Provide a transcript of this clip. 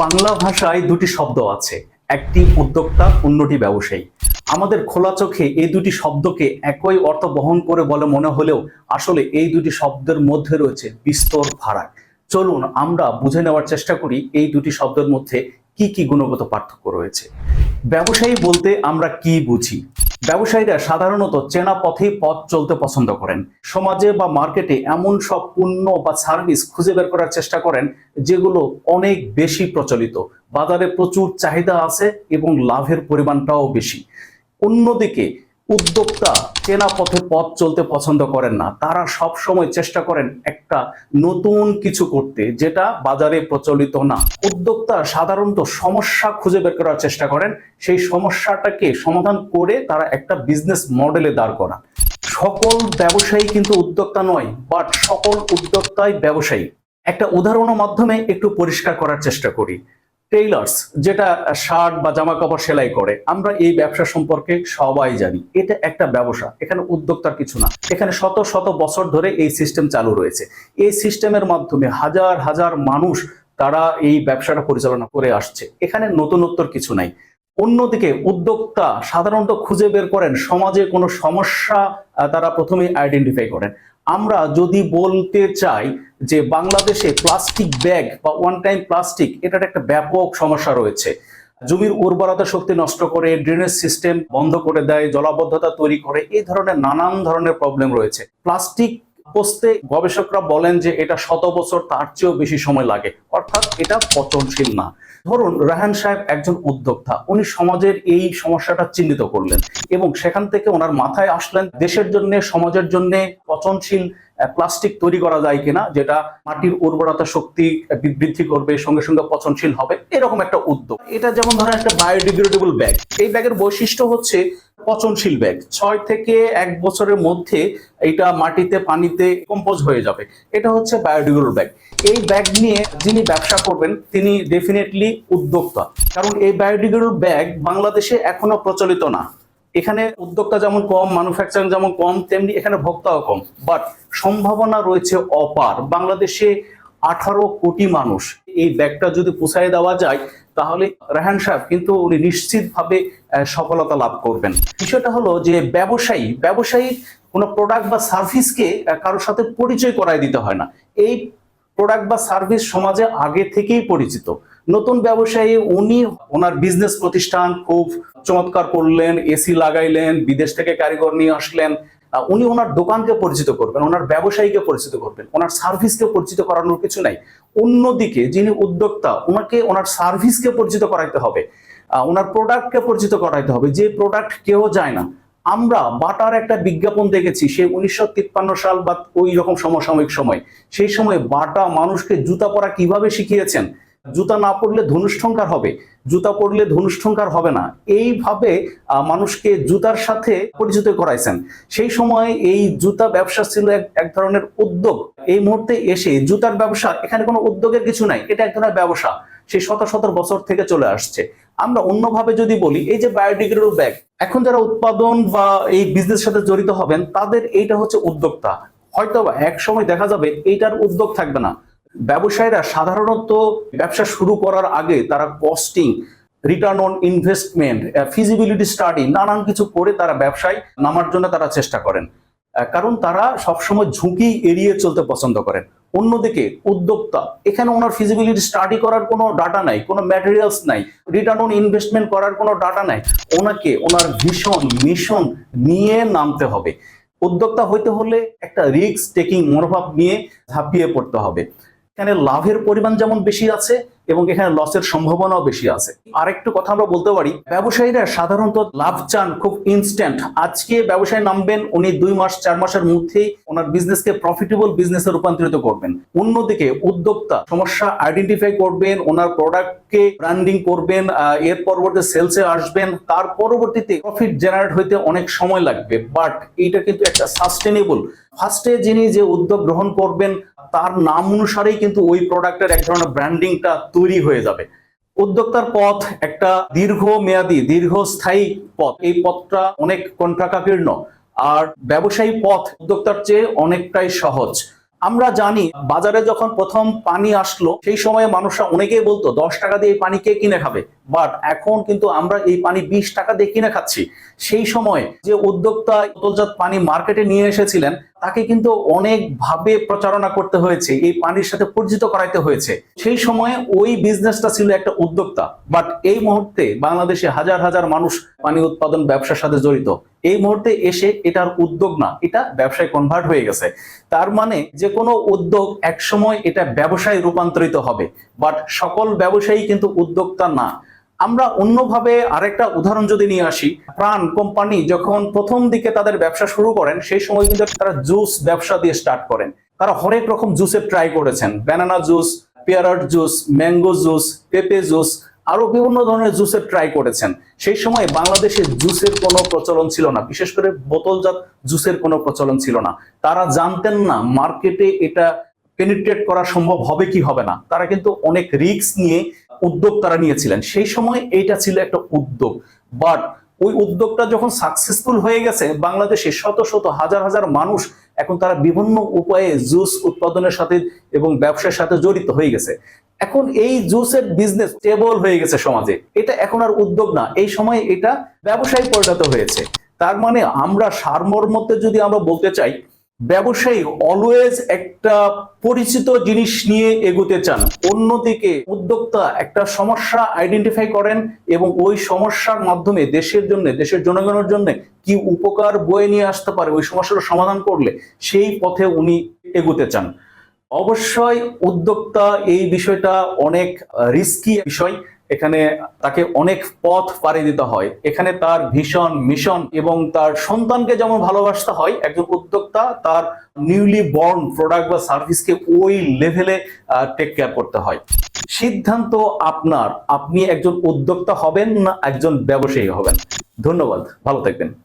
বাংলা ভাষায় দুটি শব্দ আছে, একটি উদ্যোক্তা, অন্যটি ব্যবসায়ী। আমাদের খোলা চোখে এই দুটি শব্দকে একই অর্থ বহন করে বলে মনে হলেও আসলে এই দুটি শব্দের মধ্যে রয়েছে বিস্তর ফারাক। চলুন আমরা বুঝে নেওয়ার চেষ্টা করি এই দুটি শব্দের মধ্যে কি কি গুণগত পার্থক্য রয়েছে। ব্যবসায়ী বলতে আমরা কি বুঝি? ব্যবসায়ীরা সাধারণত চেনা পথেই পথ চলতে পছন্দ করেন। সমাজে বা মার্কেটে এমন সব পণ্য বা সার্ভিস খুঁজে বের করার চেষ্টা করেন, যেগুলো অনেক বেশি প্রচলিত। বাজারে প্রচুর চাহিদা আছে এবং লাভের পরিমাণটাও বেশি। অন্যদিকে উদ্যোক্তা চেনা পথে পথ চলতে পছন্দ করেন না। তারা সব সময় চেষ্টা করেন একটা নতুন কিছু করতে, যেটা বাজারে প্রচলিত না। উদ্যোক্তা সাধারণত সমস্যা খুঁজে বের করার চেষ্টা করেন। সেই সমস্যাটাকে সমাধান করে তারা একটা বিজনেস মডেলে দাঁড় করান। সকল ব্যবসায়ী কিন্তু উদ্যোক্তা নয় বাট সকল উদ্যোক্তাই ব্যবসায়ী। একটা উদাহরণের মাধ্যমে একটু পরিষ্কার করার চেষ্টা করি। টেইলার্স যেটা শার্ট বা জামা কাপড় সেলাই করে, আমরা এই ব্যবসা সম্পর্কে সবাই জানি। এটা একটা ব্যবসা, এখানে উদ্যোক্তার কিছু না। এখানে শত শত বছর ধরে এই সিস্টেম চালু রয়েছে। এই সিস্টেমের মাধ্যমে হাজার হাজার মানুষ তারা এই ব্যবসাটা পরিচালনা করে আসছে। এখানে নতুনত্বর কিছু নাই। অন্যদিকে উদ্যোক্তা সাধারণত খুঁজে বের করেন সমাজে কোনো সমস্যা তারা প্রথমে আইডেন্টিফাই করেন। আমরা যদি বলতে চাই যে বাংলাদেশে প্লাস্টিক ব্যাগ বা ওয়ান টাইম প্লাস্টিক এটার একটা ব্যাপক সমস্যা রয়েছে। জমির উর্বরতা শক্তি নষ্ট করে ড্রেনেজ সিস্টেম বন্ধ করে দেয়, জলাবদ্ধতা তৈরি করে, এই ধরনের নানান ধরনের প্রবলেম রয়েছে। প্লাস্টিক পচতে গবেষকরা বলেন যে এটা শত বছর তার চেয়েও বেশি সময় লাগে। অর্থাৎ এটা পচনশীল না। ধরুন রাহান সাহেব একজন উদ্যোক্তা। উনি সমাজের এই সমস্যাটা চিহ্নিত করলেন এবং সেখান থেকে ওনার মাথায় আসলেন, দেশের জন্য, সমাজের জন্য পচনশীল প্লাস্টিক তৈরি করা যায় কিনা, যেটা মাটির উর্বরতা শক্তি বৃদ্ধি করবে, সঙ্গে সঙ্গে পচনশীল হবে, এরকম একটা উদ্যোগ। এটা যেমন ধরেন একটা বায়োডিগ্রেডেবল ব্যাগ এই ব্যাগের বৈশিষ্ট্য হচ্ছে পচনশীল ব্যাগ। ছয় থেকে এক বছরের মধ্যে এটা মাটিতে, পানিতে কম্পোজ হয়ে যাবে। এটা হচ্ছে বায়োডিগ্রেডেবল ব্যাগ। এই ব্যাগ নিয়ে যিনি ব্যবসা করবেন, তিনি ডেফিনেটলি উদ্যোক্তা। কারণ এই বায়োডিগ্রেডেবল ব্যাগ বাংলাদেশে এখনও প্রচলিত না। এখানে উদ্যোক্তা যেমন কম ম্যানুফ্যাকচারিং যেমন কম, তেমনি এখানে ভোক্তাও কম। বাট সম্ভাবনা রয়েছে অপার। বাংলাদেশে আঠারো কোটি মানুষ। এই ব্যাগটা যদি পুষায় দেওয়া যায়, তাহলে রেহান সাহেব কিন্তু উনি নিশ্চিতভাবে সফলতা লাভ করবেন। বিষয়টা হলো যে ব্যবসায়ী ব্যবসায়ী কোনো প্রোডাক্ট বা সার্ভিসকে কারোর সাথে পরিচয় করায় দিতে হয় না। এই প্রোডাক্ট বা সার্ভিস সমাজে আগে থেকেই পরিচিত। নতুন ব্যবসায়ী, উনি ওনার বিজনেস প্রতিষ্ঠান খুব চমৎকার করলেন এসি লাগাইলেন, বিদেশ থেকে কারিগর নিয়ে আসলেন উনি ওনার দোকানকে পরিচিত করবেন, ওনার ব্যবসায়ীকে পরিচিত করবেন, ওনার সার্ভিসকে পরিচিত করানোর কিছু নাই। অন্যদিকে যিনি উদ্যোক্তা, ওনাকে ওনার সার্ভিসকে পরিচিত করাইতে হবে ওনার প্রোডাক্টকে পরিচিত করাইতে হবে, যে প্রোডাক্ট কেউ যায় না। আমরা বাটার একটা বিজ্ঞাপন দেখেছি, সে উনিশশো তিপ্পান্ন সাল বা ওই রকম সমসাময়িক সময়। সেই সময় বাটা মানুষকে জুতা পরা কীভাবে শিখিয়েছেন? জুতা না পরলে ধনুষ্ঠঙ্কার হবে, জুতা পরলে ধনুষ্ঠঙ্কার হবে না। এইভাবে মানুষকে জুতার সাথে পরিচিত করাইছেন। সেই সময় এই জুতা ব্যবসা ছিল এক ধরনের উদ্যোগ। এই মুহূর্তে এসে জুতার ব্যবসা, এখানে কোনো উদ্যোগের কিছু নাই, এটা এক ধরনের ব্যবসা। সেই শত শত বছর থেকে চলে আসছে। আমরা অন্যভাবে যদি বলি, এই যে বায়োডিগ্রেডেবল ব্যাগ, এখন যারা উৎপাদন বা এই বিজনেস সাথে জড়িত হবেন, তাদের এইটা হচ্ছে উদ্যোক্তা। হয়তো এক সময় দেখা যাবে, এইটার উদ্যোগ থাকবে না। ব্যবসায়ীরা সাধারণত ব্যবসা শুরু করার আগে তারা costing return on investment feasibility study নানান কিছু করে তারা ব্যবসায় নামার জন্য তারা চেষ্টা করেন। কারণ তারা সবসময় ঝুঁকি এড়িয়ে চলতে পছন্দ করেন। অন্যদিকে উদ্যোক্তা, এখানে ওনার ফিজিবিলিটি স্টাডি করার কোনো ডাটা নাই, কোনো ম্যাটেরিয়ালস নাই রিটার্ন অন ইনভেস্টমেন্ট করার কোনো ডাটা নাই। ওনাকে ওনার ভীষণ মিশন নিয়ে নামতে হবে। উদ্যোক্তা হইতে হলে একটা রিস্ক টেকিং মনোভাব নিয়ে ঝাঁপিয়ে পড়তে হবে। এখানে লাভের পরিমাণ যেমন বেশি আছে এবং এখানে লসের সম্ভাবনাও বেশি আছে। আরেকটু কথা আমরা বলতে পারি, ব্যবসায়ীরা সাধারণত লাভ চান খুব ইনস্ট্যান্ট আজকে ব্যবসায় নামবেন, উনি দুই মাস, চার মাসের মধ্যেই ওনার বিজনেসকে প্রফিটেবল বিজনেসে রূপান্তরিত করবেন। অন্যদিকে উদ্যোক্তা সমস্যা আইডেন্টিফাই করবেন, ওনার প্রোডাক্টকে ব্র্যান্ডিং করবেন এর পরবর্তী সেলসে আসবেন, তার পরবর্তীতে প্রফিট জেনারেট হইতে অনেক সময় লাগবে। বাট এইটা কিন্তু একটা সাস্টেনেবল ফার্স্টে যিনি যে উদ্যোগ গ্রহণ করবেন তার নাম অনুসারেই কিন্তু ওই প্রোডাক্টের এক ধরনের ব্র্যান্ডিংটা তৈরি হয়ে যাবে। উদ্যোক্তার পথ একটা দীর্ঘ মেয়াদী দীর্ঘস্থায়ী পথ। এই পথটা অনেক কণ্ঠাকাকীর্ণ, আর ব্যবসায়ী পথ উদ্যোক্তার চেয়ে অনেকটাই সহজ। আমরা জানি, বাজারে যখন প্রথম পানি আসলো, সেই সময়ে মানুষরা অনেকেই বলতো, দশ টাকা দিয়ে পানি কে কিনে খাবে? বাট এখন কিন্তু আমরা এই পানি বিশ টাকা দিয়ে কিনে খাচ্ছি। সেই সময় যে উদ্যোক্তা বোতলজাত পানি মার্কেটে নিয়ে এসেছিলেন, তাকে কিন্তু অনেক ভাবে প্রচারণা করতে হয়েছে, এই পানির সাথে পরিচিত করাইতে হয়েছে। সেই সময়ে ওই বিজনেসটা ছিল একটা উদ্যোক্তা। বাট এই মুহূর্তে বাংলাদেশে হাজার হাজার মানুষ পানি উৎপাদন ব্যবসার সাথে জড়িত। এই মুহূর্তে এসে এটার উদ্যোগ না, এটা ব্যবসায় কনভার্ট হয়ে গেছে। তার মানে যে কোনো উদ্যোগ একসময় এটা ব্যবসায় রূপান্তরিত হবে। বাট সকল ব্যবসায়ী কিন্তু উদ্যোক্তা না। আমরা অন্যভাবে আরেকটা উদাহরণ যদি নিয়ে আসি, প্রাণ কোম্পানি যখন প্রথম দিকে তাদের ব্যবসা শুরু করেন, সেই সময় কিন্তু তারা জুস ব্যবসা দিয়ে স্টার্ট করেন। তারা হরেক রকম জুসের ট্রাই করেছেন। ব্যানানা জুস পেয়ারার জুস ম্যাঙ্গো জুস পেঁপে জুস আরও বিভিন্ন ধরনের জুসের ট্রাই করেছেন। সেই সময় বাংলাদেশে জুসের কোনো প্রচলন ছিল না। বিশেষ করে বোতলজাত জুসের কোনো প্রচলন ছিল না। তারা জানতেন না মার্কেটে এটা পেনিট্রেট করা সম্ভব হবে কি হবে না। তারা কিন্তু অনেক রিস্ক নিয়ে উদ্যোগ তারা নিয়েছিলেন। সেই সময় এইটা ছিল একটা উদ্যোগ। বাট ওই উদ্যোগটা যখন সাকসেসফুল হয়ে গেছে, বাংলাদেশে শত শত, হাজার হাজার মানুষ এখন তারা বিভিন্ন উপায়ে জুস উৎপাদনের সাথে এবং ব্যবসার সাথে জড়িত হয়ে গেছে। এখন এই জুসের বিজনেস স্টেবল হয়ে গেছে সমাজে। এটা এখন আর উদ্যোগ না। এই সময় এটা ব্যবসায় পরিণত হয়েছে। তার মানে আমরা সারমর্মতে যদি আমরা বলতে চাই ব্যবসায়ী অলওয়েজ একটা পরিচিত জিনিস নিয়ে এগোতে চান। অন্যদিকে উদ্যোক্তা একটা সমস্যা আইডেন্টিফাই করেন এবং ওই সমস্যার মাধ্যমে দেশের জন্য, দেশের জনগণের জন্য কি উপকার বয়ে নিয়ে আসতে পারে, ওই সমস্যার সমাধান করলে সেই পথে উনি এগোতে চান। অবশ্যই উদ্যোক্তা এই বিষয়টা অনেক রিস্কি বিষয়। এখানে তাকে অনেক পথ পাড়ি দিতে হয়। এখানে তার ভীষণ মিশন এবং তার সন্তানকে যেমন ভালোবাসতে হয়, একজন উদ্যোক্তা তার নিউলি বর্ন প্রোডাক্ট বা সার্ভিসকে ওই লেভেলে টেক কেয়ার করতে হয়। সিদ্ধান্ত আপনার। আপনি একজন উদ্যোক্তা হবেন না একজন ব্যবসায়ী হবেন। ধন্যবাদ। ভালো থাকবেন।